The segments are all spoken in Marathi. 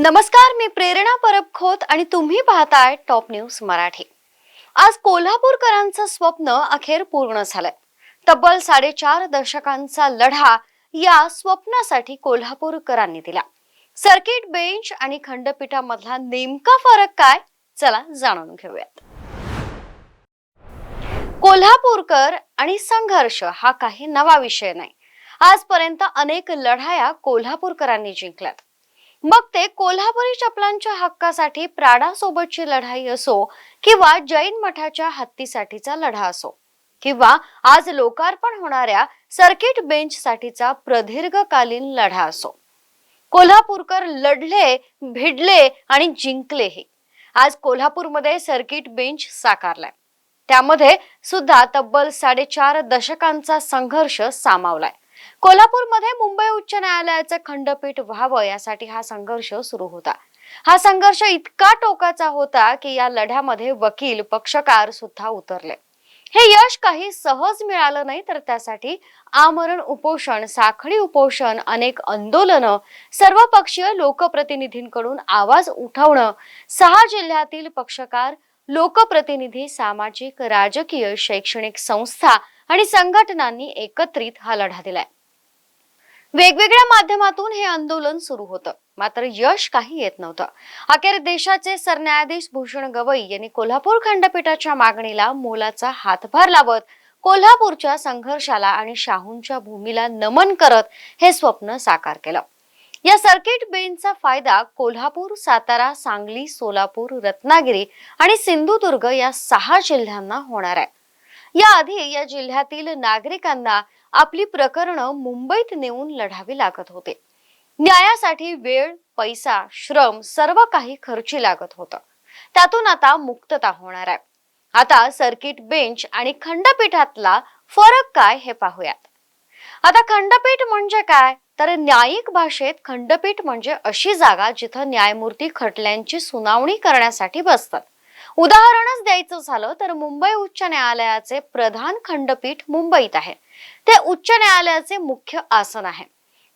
नमस्कार मी प्रेरणा परब खोत आणि तुम्ही पाहताय टॉप न्यूज मराठी. आज कोल्हापूरकरांचं स्वप्न अखेर पूर्ण झालंय. तब्बल साडेचार दशकांचा लढा या स्वप्नासाठी कोल्हापूरकरांनी दिला. सर्किट बेंच आणि खंडपीठामधला नेमका फरक काय? चला जाणून घेऊयात. कोल्हापूरकर आणि संघर्ष हा काही नवा विषय नाही. आजपर्यंत अनेक लढाया कोल्हापूरकरांनी जिंकल्यात. मग ते कोल्हापुरी चपलांच्या हक्कासाठी प्राडासोबतची लढाई असो किंवा जैन मठाच्या हत्तीसाठीचा लढा असो किंवा आज लोकार्पण होणाऱ्या सर्किट बेंच साठीचा प्रदीर्घकालीन लढा असो. कोल्हापूरकर लढले भिडले आणि जिंकलेही आज कोल्हापूरमध्ये सर्किट बेंच साकारलाय. त्यामध्ये सुद्धा तब्बल साडेचार दशकांचा संघर्ष सामावलाय. कोल्हापूरमध्ये मुंबई उच्च न्यायालयाचं खंडपीठ व्हावं यासाठी हा संघर्ष सुरू होता. हा संघर्ष इतका टोकाचा होता की या लढ्यामध्ये वकील पक्षकार सुद्धा उतरले. हे यश काही सहज मिळालं नाही तर त्यासाठी आमरण उपोषण साखळी उपोषण अनेक आंदोलनं सर्वपक्षीय लोकप्रतिनिधींकडून आवाज उठवणं सहा जिल्ह्यातील पक्षकार लोकप्रतिनिधी सामाजिक राजकीय शैक्षणिक संस्था आणि संघटनांनी एकत्रित हा लढा दिलाय. वेगवेगळ्या माध्यमातून हे आंदोलन सुरू होतं. मात्र यश काही येत नव्हतं. अखेर देशाचे सरन्यायाधीश भूषण गवई यांनी कोल्हापूर खंडपीठाच्या मागणीला मोलाचा हातभार लावत कोल्हापूरच्या संघर्षाला आणि शाहूंच्या भूमीला नमन करत हे स्वप्न साकार केलं. या सर्किट बेंचचा फायदा कोल्हापूर सातारा सांगली सोलापूर रत्नागिरी आणि सिंधुदुर्ग या सहा जिल्ह्यांना होणार आहे. याआधी या जिल्ह्यातील नागरिकांना आपली प्रकरणं मुंबईत नेऊन लढावी लागत होते. न्यायासाठी वेळ पैसा श्रम सर्व काही खर्ची लागत होतं. त्यातून आता मुक्तता होणार आहे. आता सर्किट बेंच आणि खंडपीठातला फरक काय हे पाहूयात. आता खंडपीठ म्हणजे काय? तर न्यायिक भाषेत खंडपीठ म्हणजे अशी जागा जिथं न्यायमूर्ती खटल्यांची सुनावणी करण्यासाठी बसतात. उदाहरणच द्यायचं झालं तर मुंबई उच्च न्यायालयाचे प्रधान खंडपीठ मुंबईत आहे. ते उच्च न्यायालयाचे मुख्य आसन आहे.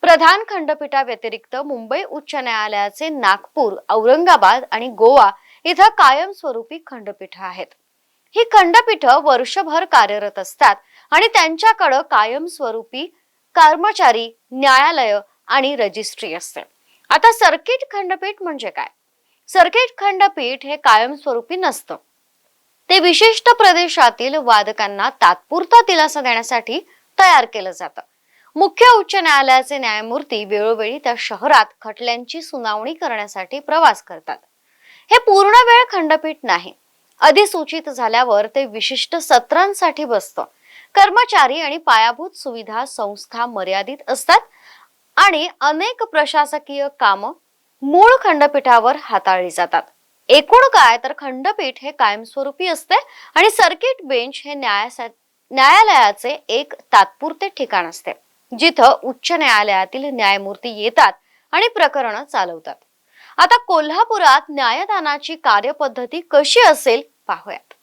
प्रधान खंडपीठाव्यतिरिक्त मुंबई उच्च न्यायालयाचे नागपूर औरंगाबाद आणि गोवा इथं कायमस्वरूपी खंडपीठ आहेत. ही खंडपीठ वर्षभर कार्यरत असतात आणि त्यांच्याकडं कायमस्वरूपी कर्मचारी न्यायालय आणि रजिस्ट्री असते. आता सर्किट खंडपीठ म्हणजे काय? सर्किट खंडपीठ हे कायमस्वरूपी नसतं. ते विशिष्ट प्रदेशातील वादकांना तात्पुरता दिलासा देण्यासाठी तयार केलं जातं. मुख्य उच्च न्यायालयाचे न्यायमूर्ती वेळोवेळी त्या शहरात खटल्यांची सुनावणी करण्यासाठी प्रवास करतात. हे पूर्ण वेळ खंडपीठ नाही. अधिसूचित झाल्यावर ते विशिष्ट सत्रांसाठी बसतं. कर्मचारी आणि पायाभूत सुविधा संस्था मर्यादित असतात आणि अनेक प्रशासकीय कामं मूळ खंडपीठावर हाताळली जातात. एकूण काय तर खंडपीठ हे कायमस्वरूपी असते आणि सर्किट बेंच हे न्यायालयाचे एक तात्पुरते ठिकाण असते. जिथं उच्च न्यायालयातील न्यायमूर्ती येतात आणि प्रकरण चालवतात. आता कोल्हापुरात न्यायदानाची कार्यपद्धती कशी असेल पाहूयात.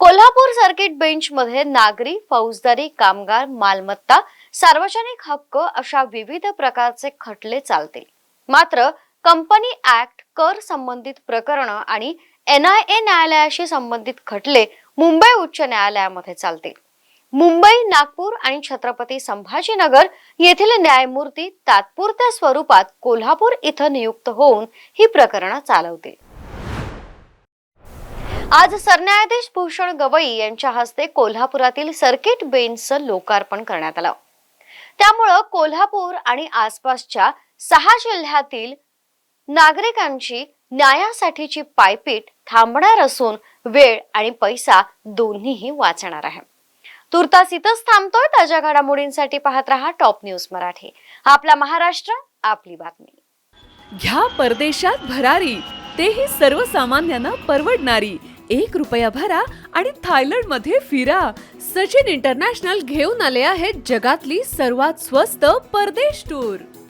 कोल्हापूर सर्किट बेंच मध्ये नागरी फौजदारी कामगार मालमत्ता सार्वजनिक हक्क अशा विविध प्रकारचे खटले चालतील. मात्र कंपनी ऍक्ट कर संबंधित प्रकरण आणि एन आय ए न्यायालयाशी संबंधित खटले मुंबई उच्च न्यायालयामध्ये चालतील. मुंबई नागपूर आणि छत्रपती संभाजीनगर येथील न्यायमूर्ती तात्पुरत्या स्वरूपात कोल्हापूर इथं नियुक्त होऊन ही प्रकरणं चालवतील. आज सरन्यायाधीश भूषण गवई यांच्या हस्ते कोल्हापुरातील सर्किट बेंचचं लोकार्पण करण्यात आलं. त्यामुळं कोल्हापूर आणि आसपासच्या सहा जिल्ह्यातील नागरिकांची न्यायासाठीची पायपीट थांबणार असून वेळ आणि पैसा दोन्हीही वाचणार आहे. तुर्तास इथंच थांबतोय ताज्या घडामोडींसाठी पाहत रहा टॉप न्यूज मराठी. आपला महाराष्ट्र आपली बातमी. घ्या परदेशात भरारी तेही सर्वसामान्यांना परवडणारी. एक रुपया भरा आणि थायलंडमध्ये फिरा. सचिन इंटरनॅशनल घेऊन आले आहेत जगातली सर्वात स्वस्त परदेश टूर.